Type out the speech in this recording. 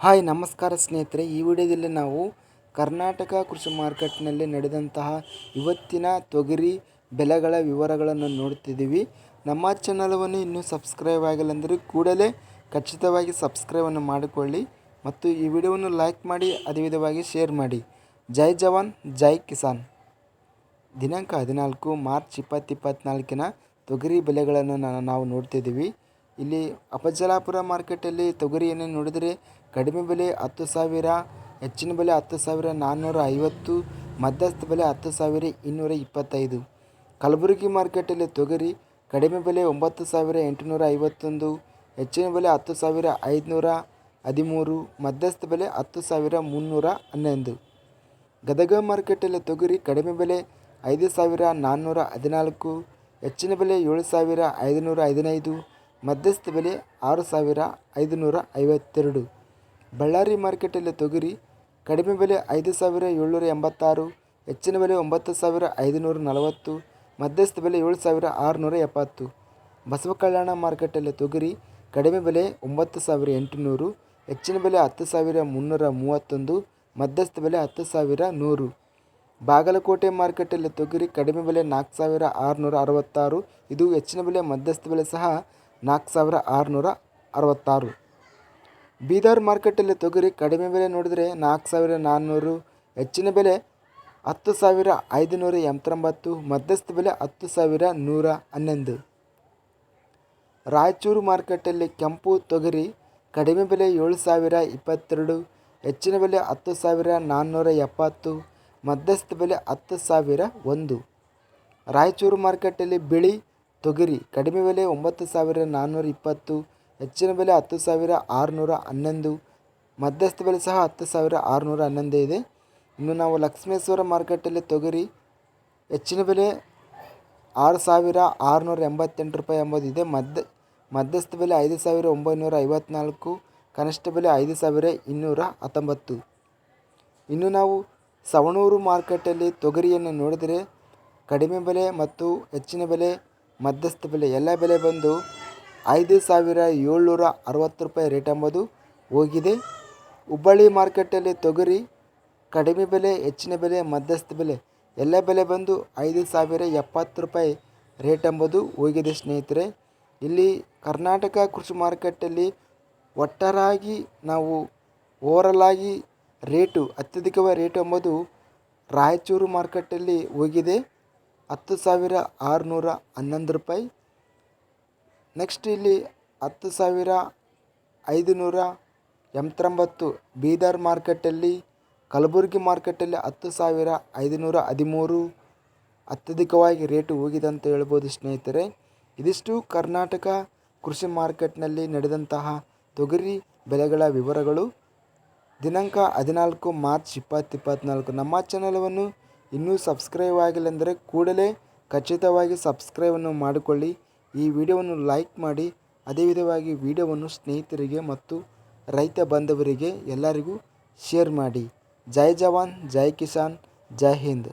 Hi, ನಮಸ್ಕಾರ ಸ್ನೇಹಿತರೆ. ಈ ವಿಡಿಯೋದಲ್ಲಿ ನಾವು ಕರ್ನಾಟಕ ಕೃಷಿ ಮಾರ್ಕೆಟ್ನಲ್ಲಿ ನಡೆದಂತಹ ಇವತ್ತಿನ ತೊಗರಿ ಬೆಲೆಗಳ ವಿವರಗಳನ್ನು ನೋಡ್ತಿದ್ದೀವಿ. ನಮ್ಮ ಚಾನಲವನ್ನು ಇನ್ನೂ ಸಬ್ಸ್ಕ್ರೈಬ್ ಆಗಿಲ್ಲ ಅಂದರೆ ಕೂಡಲೇ ಖಚಿತವಾಗಿ ಸಬ್ಸ್ಕ್ರೈಬನ್ನು ಮಾಡಿಕೊಳ್ಳಿ ಮತ್ತು ಈ ವಿಡಿಯೋವನ್ನು ಲೈಕ್ ಮಾಡಿ, ಅದೇ ವಿಧವಾಗಿ ಶೇರ್ ಮಾಡಿ. ಜೈ ಜವಾನ್, ಜೈ ಕಿಸಾನ್. ದಿನಾಂಕ ಹದಿನಾಲ್ಕು, ಮಾರ್ಚ್ ಇಪ್ಪತ್ತು ಇಪ್ಪತ್ತ್ನಾಲ್ಕಿನ ತೊಗರಿ ಬೆಲೆಗಳನ್ನು ನಾವು ನೋಡ್ತಿದ್ದೀವಿ. ಇಲ್ಲಿ ಅಪಜಲಾಪುರ ಮಾರ್ಕೆಟಲ್ಲಿ ತೊಗರಿಯನ್ನು ನೋಡಿದರೆ ಕಡಿಮೆ ಬೆಲೆ ಹತ್ತು ಸಾವಿರ, ಹೆಚ್ಚಿನ ಬೆಲೆ ಹತ್ತು ಸಾವಿರ ನಾನ್ನೂರ ಐವತ್ತು, ಮಧ್ಯಸ್ಥ ಬೆಲೆ ಹತ್ತು ಸಾವಿರ ಇನ್ನೂರ ಇಪ್ಪತ್ತೈದು. ಕಲಬುರಗಿ ಮಾರ್ಕೆಟಲ್ಲಿ ತೊಗರಿ ಕಡಿಮೆ ಬೆಲೆ ಒಂಬತ್ತು ಸಾವಿರ ಎಂಟುನೂರ ಐವತ್ತೊಂದು, ಹೆಚ್ಚಿನ ಬೆಲೆ ಹತ್ತು ಸಾವಿರ ಐದುನೂರ ಹದಿಮೂರು, ಮಧ್ಯಸ್ಥ ಬೆಲೆ ಹತ್ತು ಸಾವಿರ ಮುನ್ನೂರ ಹನ್ನೊಂದು. ಗದಗ ಮಾರ್ಕೆಟಲ್ಲಿ ತೊಗರಿ ಕಡಿಮೆ ಬೆಲೆ ಐದು ಸಾವಿರ ನಾನ್ನೂರ ಹದಿನಾಲ್ಕು, ಹೆಚ್ಚಿನ ಬೆಲೆ ಏಳು ಸಾವಿರ ಐದುನೂರ ಹದಿನೈದು ಮಧ್ಯಸ್ಥ ಬೆಲೆ ಆರು ಸಾವಿರ ಐದುನೂರ ಐವತ್ತೆರಡು. ಬಳ್ಳಾರಿ ಮಾರ್ಕೆಟಲ್ಲಿ ತೊಗರಿ ಕಡಿಮೆ ಬೆಲೆ ಐದು ಸಾವಿರ ಏಳ್ನೂರ ಎಂಬತ್ತಾರು, ಹೆಚ್ಚಿನ ಬೆಲೆ ಒಂಬತ್ತು ಸಾವಿರ ಐದುನೂರ ನಲವತ್ತು, ಮಧ್ಯಸ್ಥ ಬೆಲೆ ಏಳು ಸಾವಿರ ಆರುನೂರ ಎಪ್ಪತ್ತು. ಬಸವ ಕಲ್ಯಾಣ ಮಾರ್ಕೆಟಲ್ಲಿ ತೊಗರಿ ಕಡಿಮೆ ಬೆಲೆ ಒಂಬತ್ತು ಸಾವಿರ ಎಂಟುನೂರು, ಹೆಚ್ಚಿನ ಬೆಲೆ ಹತ್ತು ಸಾವಿರ ಮುನ್ನೂರ ಮೂವತ್ತೊಂದು, ಮಧ್ಯಸ್ಥ ಬೆಲೆ ಹತ್ತು ಸಾವಿರ ನೂರು. ಬಾಗಲಕೋಟೆ ಮಾರ್ಕೆಟಲ್ಲಿ ತೊಗರಿ ಕಡಿಮೆ ಬೆಲೆ ನಾಲ್ಕು ಸಾವಿರ ಆರುನೂರ ಅರವತ್ತಾರು, ಇದು ಹೆಚ್ಚಿನ ಬೆಲೆ ಮಧ್ಯಸ್ಥ ಬೆಲೆ ಸಹ ನಾಲ್ಕು ಸಾವಿರ ಆರುನೂರ ಅರವತ್ತಾರು. ಬೀದರ್ ಮಾರ್ಕೆಟಲ್ಲಿ ತೊಗರಿ ಕಡಿಮೆ ಬೆಲೆ ನೋಡಿದರೆ ನಾಲ್ಕು ಸಾವಿರ ನಾನ್ನೂರು, ಹೆಚ್ಚಿನ ಬೆಲೆ ಹತ್ತು ಸಾವಿರ ಐದುನೂರ ಎಂಬತ್ತೊಂಬತ್ತು, ಮಧ್ಯಸ್ಥ ಬೆಲೆ ಹತ್ತು ಸಾವಿರ ನೂರ ಹನ್ನೊಂದು. ರಾಯಚೂರು ಮಾರ್ಕೆಟಲ್ಲಿ ಕೆಂಪು ತೊಗರಿ ಕಡಿಮೆ ಬೆಲೆ ಏಳು ಸಾವಿರ ಇಪ್ಪತ್ತೆರಡು, ಹೆಚ್ಚಿನ ಬೆಲೆ ಹತ್ತು ಸಾವಿರ ನಾನ್ನೂರ ಎಪ್ಪತ್ತು, ಮಧ್ಯಸ್ಥ ಬೆಲೆ ಹತ್ತು ಸಾವಿರ ಒಂದು. ರಾಯಚೂರು ಮಾರ್ಕೆಟಲ್ಲಿ ಬಿಳಿ ತೊಗರಿ ಕಡಿಮೆ ಬೆಲೆ ಒಂಬತ್ತು ಸಾವಿರ ನಾನ್ನೂರ ಇಪ್ಪತ್ತು, ಹೆಚ್ಚಿನ ಬೆಲೆ ಹತ್ತು ಸಾವಿರ ಆರುನೂರ ಹನ್ನೊಂದು, ಮಧ್ಯಸ್ಥ ಬೆಲೆ ಸಹ ಹತ್ತು ಸಾವಿರ ಆರುನೂರ ಹನ್ನೊಂದೇ ಇದೆ. ಇನ್ನು ನಾವು ಲಕ್ಷ್ಮೇಶ್ವರ ಮಾರ್ಕೆಟಲ್ಲಿ ತೊಗರಿ ಹೆಚ್ಚಿನ ಬೆಲೆ ಆರು ಸಾವಿರ ಆರುನೂರ ಎಂಬತ್ತೆಂಟು ರೂಪಾಯಿ ಎಂಬುದಿದೆ ಮಧ್ಯ ಮಧ್ಯಸ್ಥ ಬೆಲೆ ಐದು ಸಾವಿರ ಒಂಬೈನೂರ ಐವತ್ನಾಲ್ಕು, ಕನಿಷ್ಠ ಬೆಲೆ ಐದು ಸಾವಿರ ಇನ್ನೂರ ಹತ್ತೊಂಬತ್ತು. ಇನ್ನು ನಾವು ಸವಣೂರು ಮಾರ್ಕೆಟಲ್ಲಿ ತೊಗರಿಯನ್ನು ನೋಡಿದರೆ ಕಡಿಮೆ ಬೆಲೆ ಮತ್ತು ಹೆಚ್ಚಿನ ಬೆಲೆ ಮಧ್ಯಸ್ಥ ಬೆಲೆ, ಎಲ್ಲ ಬೆಲೆ ಬಂದು ಐದು ಸಾವಿರ ಏಳ್ನೂರ ಅರವತ್ತು ರೂಪಾಯಿ ರೇಟ್ ಎಂಬುದು ಹೋಗಿದೆ. ಹುಬ್ಬಳ್ಳಿ ಮಾರ್ಕೆಟಲ್ಲಿ ತೊಗರಿ ಕಡಿಮೆ ಬೆಲೆ, ಹೆಚ್ಚಿನ ಬೆಲೆ, ಮಧ್ಯಸ್ಥ ಬೆಲೆ, ಎಲ್ಲ ಬೆಲೆ ಬಂದು ಐದು ಸಾವಿರ ಎಪ್ಪತ್ತು ರೂಪಾಯಿ ರೇಟ್ ಎಂಬುದು ಹೋಗಿದೆ ಸ್ನೇಹಿತರೆ. ಇಲ್ಲಿ ಕರ್ನಾಟಕ ಕೃಷಿ ಮಾರುಕಟ್ಟೆಯಲ್ಲಿ ಒಟ್ಟಾರಾಗಿ ನಾವು ಓವರಲ್ ಆಗಿ ರೇಟು, ಅತ್ಯಧಿಕವಾದ ರೇಟ್ ಎಂಬುದು ರಾಯಚೂರು ಮಾರ್ಕೆಟಲ್ಲಿ ಹೋಗಿದೆ. ಹತ್ತು ಸಾವಿರ ಆರುನೂರ ಹನ್ನೊಂದು ರೂಪಾಯಿ. ನೆಕ್ಸ್ಟ್ ಇಲ್ಲಿ ಹತ್ತು ಸಾವಿರ ಐದುನೂರ ಎಂಬತ್ತೊಂಬತ್ತು ಬೀದರ್ ಮಾರ್ಕೆಟಲ್ಲಿ ಕಲಬುರಗಿ ಮಾರ್ಕೆಟಲ್ಲಿ ಹತ್ತು ಸಾವಿರ ಐದುನೂರ ಹದಿಮೂರು. ಅತ್ಯಧಿಕವಾಗಿ ರೇಟು ಹೋಗಿದೆ ಅಂತ ಹೇಳ್ಬೋದು ಸ್ನೇಹಿತರೆ. ಇದಿಷ್ಟು ಕರ್ನಾಟಕ ಕೃಷಿ ಮಾರ್ಕೆಟ್ನಲ್ಲಿ ನಡೆದಂತಹ ತೊಗರಿ ಬೆಲೆಗಳ ವಿವರಗಳು. ದಿನಾಂಕ ಹದಿನಾಲ್ಕು ಮಾರ್ಚ್ ಇಪ್ಪತ್ತು ಇಪ್ಪತ್ತ್ನಾಲ್ಕು ನಮ್ಮ ಚಾನಲವನ್ನು ಇನ್ನೂ ಸಬ್ಸ್ಕ್ರೈಬ್ ಆಗಿಲ್ಲ ಅಂದರೆ ಕೂಡಲೇ ಖಚಿತವಾಗಿ ಸಬ್ಸ್ಕ್ರೈಬನ್ನು ಮಾಡಿಕೊಳ್ಳಿ. ಈ ವಿಡಿಯೋವನ್ನು ಲೈಕ್ ಮಾಡಿ. ಅದೇ ವಿಧವಾಗಿ ವಿಡಿಯೋವನ್ನು ಸ್ನೇಹಿತರಿಗೆ ಮತ್ತು ರೈತ ಬಾಂಧವರಿಗೆ ಎಲ್ಲರಿಗೂ ಶೇರ್ ಮಾಡಿ. ಜೈ ಜವಾನ್, ಜೈ ಕಿಸಾನ್, ಜೈ ಹಿಂದ್.